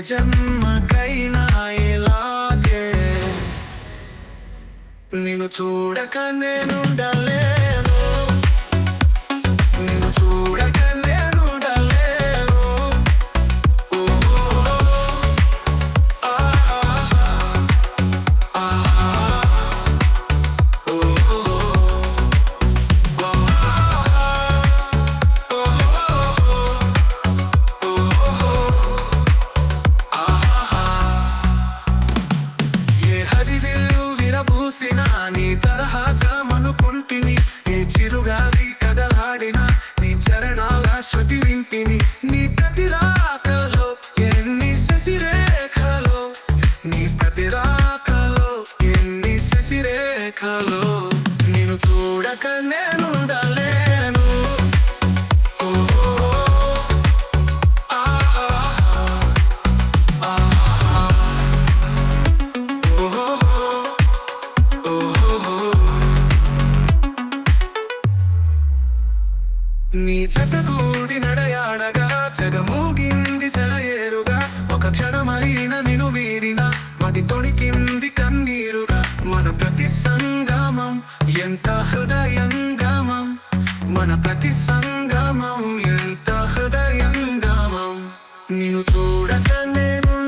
జన్మకైనా ఇలాగే. నిన్ను చూడక నేనుండలే. తరహా ఏ చిరుగాలి కదలాడిన నీ చరణాల శృతి వింటిని నీ ప్రతి రాకలో ఎన్ని శశిరేఖలో నీ ప్రతి రాకలో ఎన్ని శశిరేఖలో నేను చూడకనే నీ చెత్తగూడి నడయాడగా జగమూగింది సెలయేరుగా ఒక క్షణమైన నిను వీడిన మది తొణికింది కన్నీరుగా మన ప్రతి సంగమం ఎంత హృదయంగమం మన ప్రతి సంగమం ఎంత హృదయంగమం. నిన్ను చూడక నేను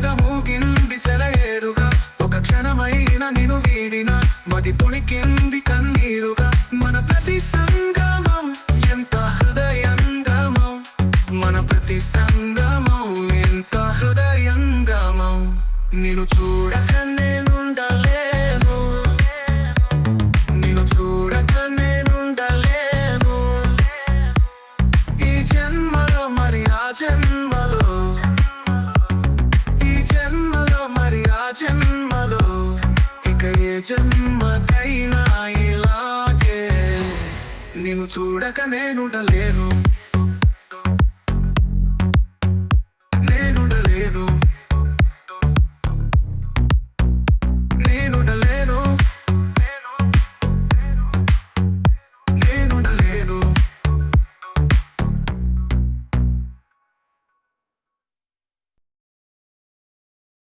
చెదమూగింది సెలయేరుగా. ఒక క్షణమైన నిను వీడిన మది తొణికింది కన్నీరుగా. మన ప్రతి సంగమం ఎంత హృదయంగమం. మన ప్రతి సంగమం ఎంత హృదయంగమం. నిన్ను చూడకన్నా జన్మకైనా ఇలాగే. నిన్ను చూడక నేనుండలేను.